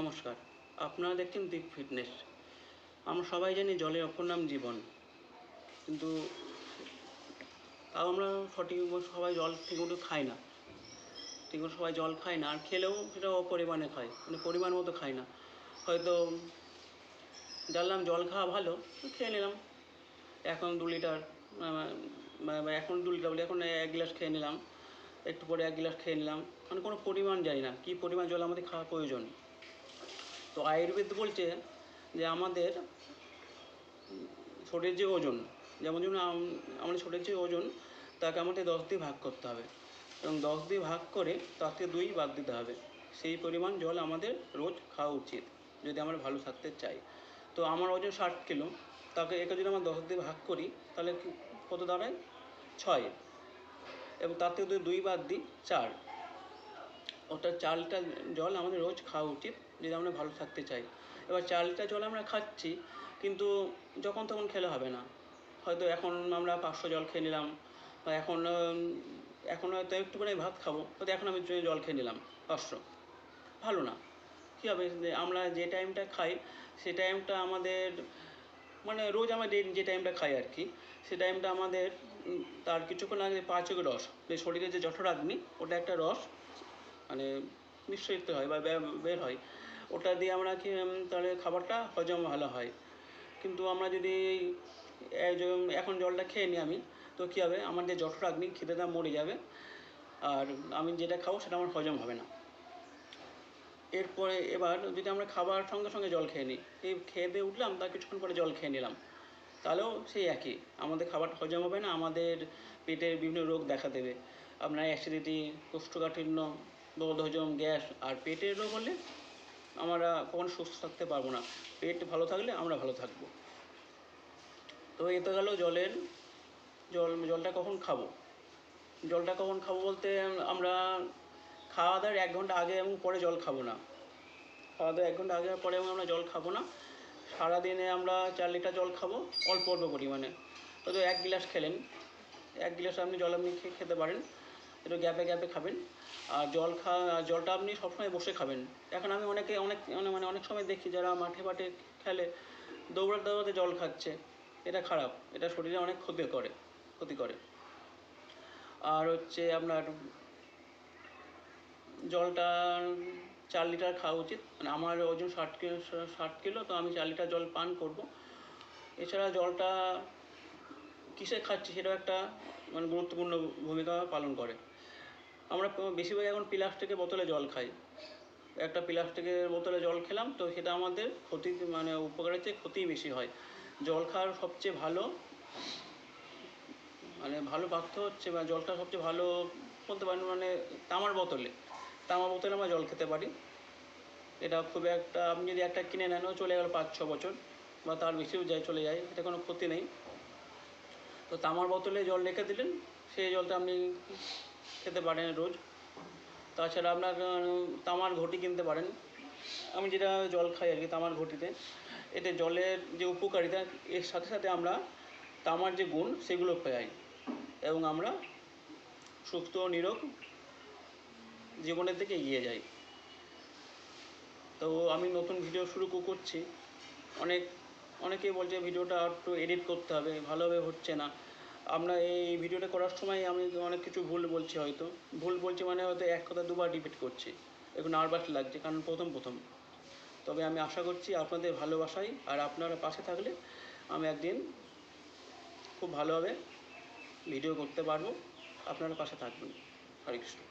নমস্কার। আপনারা দেখছেন দীপ ফিটনেস আমরা সবাই জানি জলের অপর নাম জীবন। কিন্তু তাও আমরা সঠিক মতো সবাই জল ঠিকমতো খাই না। ঠিকমতো সবাই জল খায় না। আর খেলেও সেটা অপরিমাণে খায়। মানে পরিমাণ মতো খায় না। হয়তো জানলাম জল খাওয়া ভালো খেয়ে নিলাম। এখন দু লিটার এখন দু লিটার বলি এখন এক গ্লাস খেয়ে নিলাম। একটু পরে এক গ্লাস খেয়ে নিলাম। মানে কোনো পরিমাণ জানি না। কী পরিমাণ জল আমাদের খাওয়া প্রয়োজন। তো আয়ুর্বেদ বলছে যে আমাদের শরীরের যে ওজন, যেমন ধরুন আমাদের শরীরের যে ওজন, তাকে আমাদের দশ দিয়ে ভাগ করতে হবে। এবং দশ দিয়ে ভাগ করে তার থেকে দুই বাদ দিতে হবে। সেই পরিমাণ জল আমাদের রোজ খাওয়া উচিত, যদি আমরা ভালো থাকতে চাই। তো আমার ওজন ষাট কিলো, তাকে একে যদি আমরা দশ দিয়ে ভাগ করি, তাহলে কত দাঁড়ায়? ছয়। এবং তার থেকে দুই বাদ দিই, চার। চার লিটার জল আমাদের রোজ খাওয়া উচিত যদি আমরা ভালো থাকতে চাই। এবার চার লিটার জল আমরা খাচ্ছি, কিন্তু যখন তখন খেলে হবে না। হয়তো এখন আমরা পাঁচশো জল খেয়ে নিলাম, বা এখন এখন হয়তো একটুখানি ভাত খাব, হয়তো এখন আমি জল খেয়ে নিলাম, পাঁচশো। ভালো না। কী হবে? আমরা যে টাইমটা খাই, সে টাইমটা আমাদের মানে রোজ আমরা যে টাইমটা খাই আর কি, সে টাইমটা আমাদের তার কিছুক্ষণ আগে পাচক রস, যে শরীরে যে জঠরাগ্নি ওটা একটা রস মানে নিঃসরিত হয় বা বের হয়। ওটা দিয়ে আমরা কি তাহলে খাবারটা হজম ভালো হয়। কিন্তু আমরা যদি এখন জলটা খেয়ে নিই আমি, তো কী হবে? আমার যে জঠরাগ্নি খিদেটা মরে যাবে। আর আমি যেটা খাব সেটা আমার হজম হবে না। এরপরে এবার যদি আমরা খাবার সঙ্গে সঙ্গে জল খেয়ে নিই, এই খেয়ে দিয়ে উঠলাম, তার কিছুক্ষণ পরে জল খেয়ে নিলাম। তাহলেও সেই একই। আমাদের খাবারটা হজম হবে না, আমাদের পেটের বিভিন্ন রোগ দেখা দেবে। আপনার অ্যাসিডিটি, কোষ্ঠকাঠিন্য বদহজম গ্যাস আর পেটের রোগ হলে আমরা কখনো সুস্থ থাকতে পারব না। পেট ভালো থাকলে আমরা ভালো থাকব। তো এ তো গেল জলের, জল, জলটা কখন খাব? জলটা কখন খাব বলতে আমরা খাওয়া দাওয়ার এক ঘণ্টা আগে এবং পরে জল খাব না। খাওয়া দাওয়া এক ঘণ্টা আগে পরে এবং আমরা জল খাব না। সারাদিনে আমরা চার লিটার জল খাব, অল্প অল্প পরিমাণে। হয়তো এক গ্লাস খেলেন। এক গ্লাস আপনি জল আপনি খেতে পারেন। একটু গ্যাপে গ্যাপে খাবেন। আর জল খা, জলটা আপনি সবসময় বসে খাবেন। এখন আমি অনেকে অনেক, মানে- মানে অনেক সময় দেখি যারা মাঠে মাঠে খেলে, দৌড়াতে দৌড়াতে জল খাচ্ছে। এটা খারাপ। এটা শরীরে অনেক ক্ষতি করে ক্ষতি করে। আর হচ্ছে আপনার জলটা চার লিটার খাওয়া উচিত। মানে আমার ওজন ষাট কিলো ষাট কিলো, তো আমি চার লিটার জল পান করব। এছাড়া জলটা কিসে খাচ্ছি সেটাও একটা মানে গুরুত্বপূর্ণ ভূমিকা পালন করে। আমরা বেশিরভাগ এখন প্লাস্টিকের বোতলে জল খাই। একটা প্লাস্টিকের বোতলে জল খেলাম, তো সেটা আমাদের ক্ষতি মানে উপকারের চেয়ে ক্ষতিই বেশি হয়। জল খাওয়ার সবচেয়ে ভালো মানে ভালো পাত্র হচ্ছে বা জল খাওয়ার সবচেয়ে ভালো বলতে পারেন মানে তামার বোতলে। তামার বোতলে আমরা জল খেতে পারি। এটা খুব একটা, আপনি যদি একটা কিনে নেনও চলে গেল পাঁচ ছ বছর বা তার বেশিও যায়, চলে যায়, এটা কোনো ক্ষতি নেই। তো তামার বোতলে জল রেখে দিলেন। সেই জলটা আপনি খেতে পারেন রোজ। তাছাড়া আপনার তামার ঘটি কিনতে পারেন। আমি যেটা জল খাই আর কি, তামার ঘটিতে। এতে জলের যে উপকারিতা, এর সাথে সাথে আমরা তামার যে গুণ, সেগুলো পাই এবং আমরা সুস্থ নিরোগ জীবনের দিকে এগিয়ে যাই। তো আমি নতুন ভিডিও শুরু করছি। অনেক অনেকেই বলছে ভিডিওটা একটু এডিট করতে হবে, ভালোভাবে হচ্ছে না। আমরা এই ভিডিওটা করার সময় আমি অনেক কিছু ভুল বলছি হয়তো। ভুল বলছি মানে হয়তো এক কথা দুবার রিপিট করছি। একটু নার্ভাস লাগছে, কারণ প্রথম প্রথম। তবে আমি আশা করছি আপনাদের ভালোবাসাই, আর আপনারা পাশে থাকলে আমি একদিন খুব ভালোভাবে ভিডিও করতে পারব। আপনারা পাশে থাকবেন। হরে কৃষ্ণ।